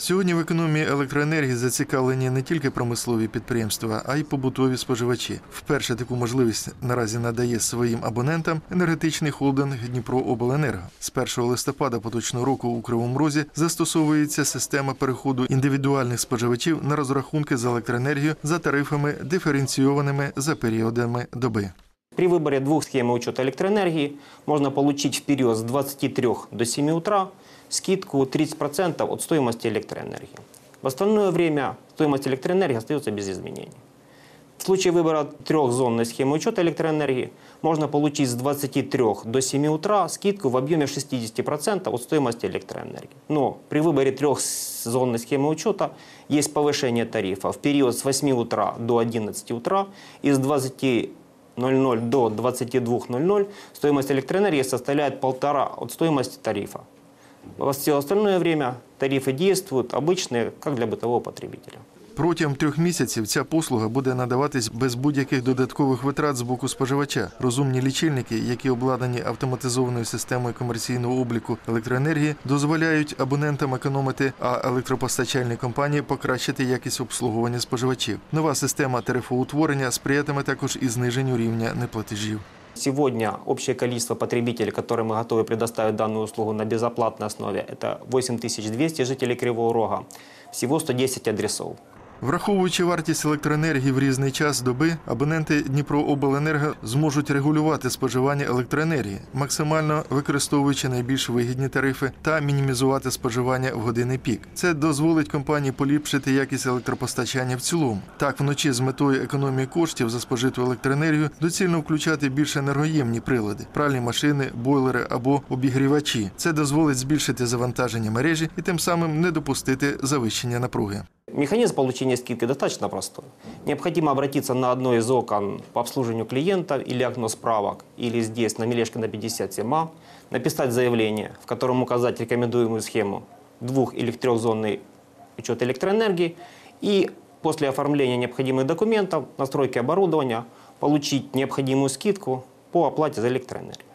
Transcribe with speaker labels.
Speaker 1: Сьогодні в економії електроенергії зацікавлені не тільки промислові підприємства, а й побутові споживачі. Вперше таку можливість наразі надає своїм абонентам енергетичний холдинг Дніпрообленерго. З 1 листопада поточного року у Кривому Розі застосовується система переходу індивідуальних споживачів на розрахунки за електроенергію за тарифами, диференційованими за періодами доби.
Speaker 2: При выборе двух схем учета электроэнергии можно получить в период с 23 до 7 утра скидку 30% от стоимости электроэнергии. В остальное время стоимость электроэнергии остается без изменений. В случае выбора трехзонной схемы учета электроэнергии можно получить с 23 до 7 утра скидку в объеме 60% от стоимости электроэнергии. Но при выборе трехзонной схемы учета есть повышение тарифа в период с 8 утра до 11 утра и с 20 00 до 22.00 стоимость электроэнергии составляет полтора от стоимости тарифа. Во все остальное время тарифы действуют обычные, как для бытового потребителя.
Speaker 1: Протягом трьох місяців ця послуга буде надаватись без будь-яких додаткових витрат з боку споживача. Розумні лічильники, які обладнані автоматизованою системою комерційного обліку електроенергії, дозволяють абонентам економити, а електропостачальні компанії покращити якість обслуговування споживачів. Нова система тарифоутворення сприятиме також і зниженню рівня неплатежів.
Speaker 2: Сегодня общее количество потребителей, которым мы готовы предоставить данную услугу на безоплатной основе, это 8200 жителей Кривого Рога, всего 110 адресов.
Speaker 1: Враховуючи вартість електроенергії в різний час доби, абоненти Дніпрообленерго зможуть регулювати споживання електроенергії, максимально використовуючи найбільш вигідні тарифи та мінімізувати споживання в години пік. Це дозволить компанії поліпшити якість електропостачання в цілому. Так, вночі з метою економії коштів за спожиту електроенергію доцільно включати більш енергоємні прилади пральні машини, бойлери або обігрівачі. Це дозволить збільшити завантаження мережі і тим самим не допустити завищення напруги.
Speaker 2: Механизм получения скидки достаточно простой. Необходимо обратиться на одно из окон по обслуживанию клиента или окно справок, или здесь на Мелешкина 57А, написать заявление, в котором указать рекомендуемую схему двух- или трехзонный учет электроэнергии и после оформления необходимых документов, настройки оборудования, получить необходимую скидку по оплате за электроэнергию.